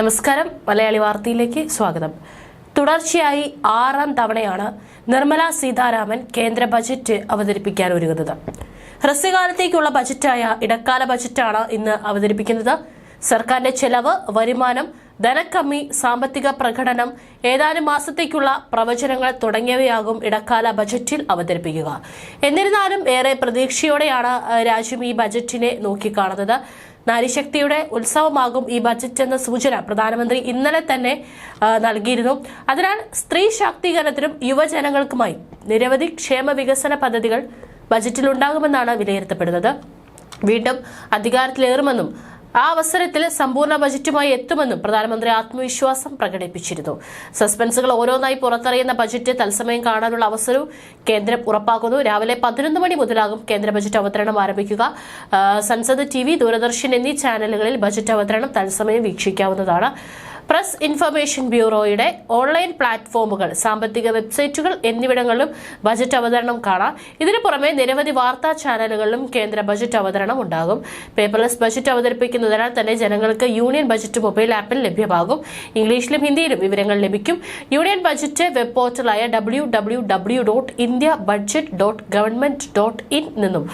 നമസ്കാരം. മലയാളി വാർത്തയിലേക്ക് സ്വാഗതം. തുടർച്ചയായി ആറാം തവണയാണ് നിർമ്മല സീതാരാമൻ കേന്ദ്ര ബജറ്റ് അവതരിപ്പിക്കാൻ ഒരുങ്ങുന്നത്. ഹ്രസ്വകാലത്തേക്കുള്ള ബജറ്റായ ഇടക്കാല ബജറ്റാണ് ഇന്ന് അവതരിപ്പിക്കുന്നത്. സർക്കാരിന്റെ ചെലവ് വരുമാനം ധനക്കമ്മി സാമ്പത്തിക പ്രകടനം ഏതാനും മാസത്തേക്കുള്ള പ്രവചനങ്ങൾ തുടങ്ങിയവയാകും ഇടക്കാല ബജറ്റിൽ അവതരിപ്പിക്കുക. എന്നിരുന്നാലും ഏറെ പ്രതീക്ഷയോടെയാണ് രാജ്യം ഈ ബജറ്റിനെ നോക്കിക്കാണുന്നത്. നാരിശക്തിയുടെ ഉത്സവമാകും ഈ ബജറ്റ് എന്ന സൂചന പ്രധാനമന്ത്രി ഇന്നലെ തന്നെ നൽകിയിരുന്നു. അതിനാൽ സ്ത്രീ ശാക്തീകരണത്തിനും യുവജനങ്ങൾക്കുമായി നിരവധി ക്ഷേമ വികസന പദ്ധതികൾ ബജറ്റിലുണ്ടാകുമെന്നാണ് വിലയിരുത്തപ്പെടുന്നത്. വീണ്ടും അധികാരത്തിലേറുമെന്നും ആ അവസരത്തിൽ സമ്പൂർണ ബജറ്റുമായി എത്തുമെന്നും പ്രധാനമന്ത്രി ആത്മവിശ്വാസം പ്രകടിപ്പിച്ചിരുന്നു. സസ്പെൻസുകൾ ഓരോന്നായി പുറത്തറിയുന്ന ബജറ്റ് തത്സമയം കാണാനുള്ള അവസരവും കേന്ദ്രം ഉറപ്പാക്കുന്നു. രാവിലെ പതിനൊന്ന് മണി മുതലാകും കേന്ദ്ര ബജറ്റ് അവതരണം ആരംഭിക്കുക. സൻസദ് ടി ദൂരദർശൻ എന്നീ ചാനലുകളിൽ ബജറ്റ് അവതരണം തത്സമയം വീക്ഷിക്കാവുന്നതാണ്. പ്രസ് ഇൻഫർമേഷൻ ബ്യൂറോയുടെ ഓൺലൈൻ പ്ലാറ്റ്ഫോമുകൾ സാമ്പത്തിക വെബ്സൈറ്റുകൾ എന്നിവിടങ്ങളിലും ബജറ്റ് അവതരണം കാണാം. ഇതിനു പുറമെ നിരവധി വാർത്താ ചാനലുകളിലും കേന്ദ്ര ബജറ്റ് അവതരണം ഉണ്ടാകും. പേപ്പർലെസ് ബജറ്റ് അവതരിപ്പിക്കുന്നതിനാൽ തന്നെ ജനങ്ങൾക്ക് യൂണിയൻ ബജറ്റ് മൊബൈൽ ആപ്പിൽ ലഭ്യമാകും. ഇംഗ്ലീഷിലും ഹിന്ദിയിലും വിവരങ്ങൾ ലഭിക്കും. Union budget web പോർട്ടലായ W W W dot India budget dot government dot in നിന്നും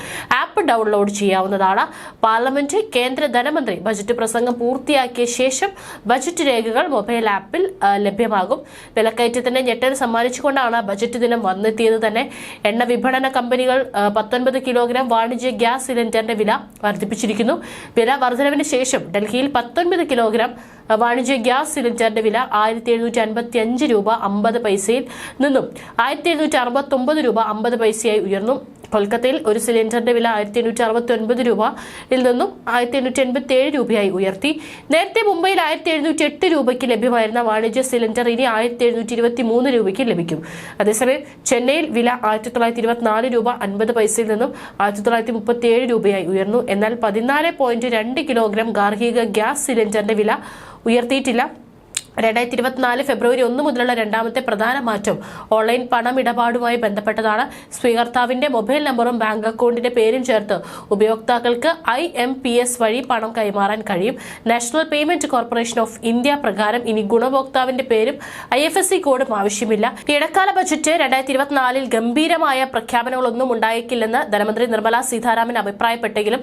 ആപ്പ് ഡൗൺലോഡ് ചെയ്യാവുന്നതാണ്. പാർലമെന്റ് കേന്ദ്ര ധനമന്ത്രി ബജറ്റ് പ്രസംഗം പൂർത്തിയാക്കിയ ശേഷം ബജറ്റ് രേഖകൾ മൊബൈൽ ആപ്പിൽ ലഭ്യമാകും. വിലക്കയറ്റത്തിന്റെ ഞെട്ടൽ സമ്മാനിച്ചുകൊണ്ടാണ് ബജറ്റ് ദിനം വന്നെത്തിയത് തന്നെ. എണ്ണ വിപണന കമ്പനികൾ പത്തൊൻപത് കിലോഗ്രാം വാണിജ്യ ഗ്യാസ് സിലിണ്ടറിന്റെ വില വർദ്ധിപ്പിച്ചിരിക്കുന്നു. വില വർധനവിന് ശേഷം ഡൽഹിയിൽ പത്തൊൻപത് കിലോഗ്രാം വാണിജ്യ ഗ്യാസ് സിലിണ്ടറിന്റെ വില ആയിരത്തി എഴുന്നൂറ്റി അൻപത്തി അഞ്ച് രൂപ അമ്പത് പൈസയിൽ നിന്നും ആയിരത്തി എഴുന്നൂറ്റി അറുപത്തി ഒമ്പത് രൂപ അമ്പത് പൈസയായി ഉയർന്നു. കൊൽക്കത്തയിൽ ഒരു സിലിണ്ടറിന്റെ വില ആയിരത്തി എണ്ണൂറ്റി അറുപത്തി ഒൻപത് രൂപയിൽ നിന്നും ആയിരത്തി എണ്ണൂറ്റി എൺപത്തി ഏഴ് രൂപയായി ഉയർത്തി. നേരത്തെ മുംബൈയിൽ ആയിരത്തി എഴുന്നൂറ്റി എട്ട് രൂപയ്ക്ക് ലഭ്യമായിരുന്ന വാണിജ്യ സിലിണ്ടർ ഇനി ആയിരത്തി എഴുന്നൂറ്റി ഇരുപത്തി മൂന്ന് രൂപയ്ക്ക് ലഭിക്കും. അതേസമയം ചെന്നൈയിൽ വില ആയിരത്തി തൊള്ളായിരത്തി ഇരുപത്തിനാല് രൂപ അൻപത് പൈസയിൽ നിന്നും ആയിരത്തി തൊള്ളായിരത്തി മുപ്പത്തി ഏഴ് രൂപയായി ഉയർന്നു. എന്നാൽ പതിനാല് പോയിന്റ് രണ്ട് കിലോഗ്രാം ഗാർഹിക ഗ്യാസ് സിലിണ്ടറിന്റെ വില ഉയർത്തിയിട്ടില്ല. രണ്ടായിരത്തി ഇരുപത്തിനാല് ഫെബ്രുവരി ഒന്ന് മുതലുള്ള രണ്ടാമത്തെ പ്രധാന മാറ്റം ഓൺലൈൻ പണമിടപാടുമായി ബന്ധപ്പെട്ടതാണ്. സ്വീകർത്താവിന്റെ മൊബൈൽ നമ്പറും ബാങ്ക് അക്കൗണ്ടിന്റെ പേരും ചേർത്ത് ഉപയോക്താക്കൾക്ക് ഐ എം പി എസ് വഴി പണം കൈമാറാൻ കഴിയും. National payment corporation of India പ്രകാരം ഇനി ഗുണഭോക്താവിന്റെ പേരും ഐ എഫ് എസ് സി കോഡും ആവശ്യമില്ല. ഇടക്കാല ബജറ്റ് രണ്ടായിരത്തി ഇരുപത്തിനാലിൽ ഗംഭീരമായ പ്രഖ്യാപനങ്ങളൊന്നും ഉണ്ടായേക്കില്ലെന്ന് ധനമന്ത്രി നിർമ്മല സീതാരാമൻ അഭിപ്രായപ്പെട്ടെങ്കിലും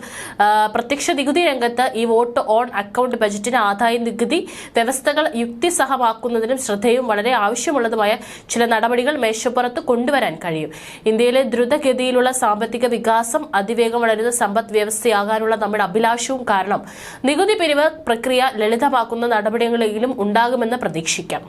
പ്രത്യക്ഷ നികുതി രംഗത്ത് ഈ വോട്ട് ഓൺ അക്കൗണ്ട് ബജറ്റിന് ആദായ നികുതി വ്യവസ്ഥകൾ യുക്തിസഹമാക്കുന്നതിനും ശ്രദ്ധയും വളരെ ആവശ്യമുള്ളതുമായ ചില നടപടികൾ മേശപ്പുറത്ത് കൊണ്ടുവരാൻ കഴിയും. ഇന്ത്യയിലെ ദ്രുതഗതിയിലുള്ള സാമ്പത്തിക വികാസം അതിവേഗം വളരുന്ന സമ്പദ് വ്യവസ്ഥയാകാനുള്ള നമ്മുടെ അഭിലാഷവും കാരണം നികുതി പിരിവ് പ്രക്രിയ ലളിതമാക്കുന്ന നടപടികളെങ്കിലും ഉണ്ടാകുമെന്ന് പ്രതീക്ഷിക്കാം.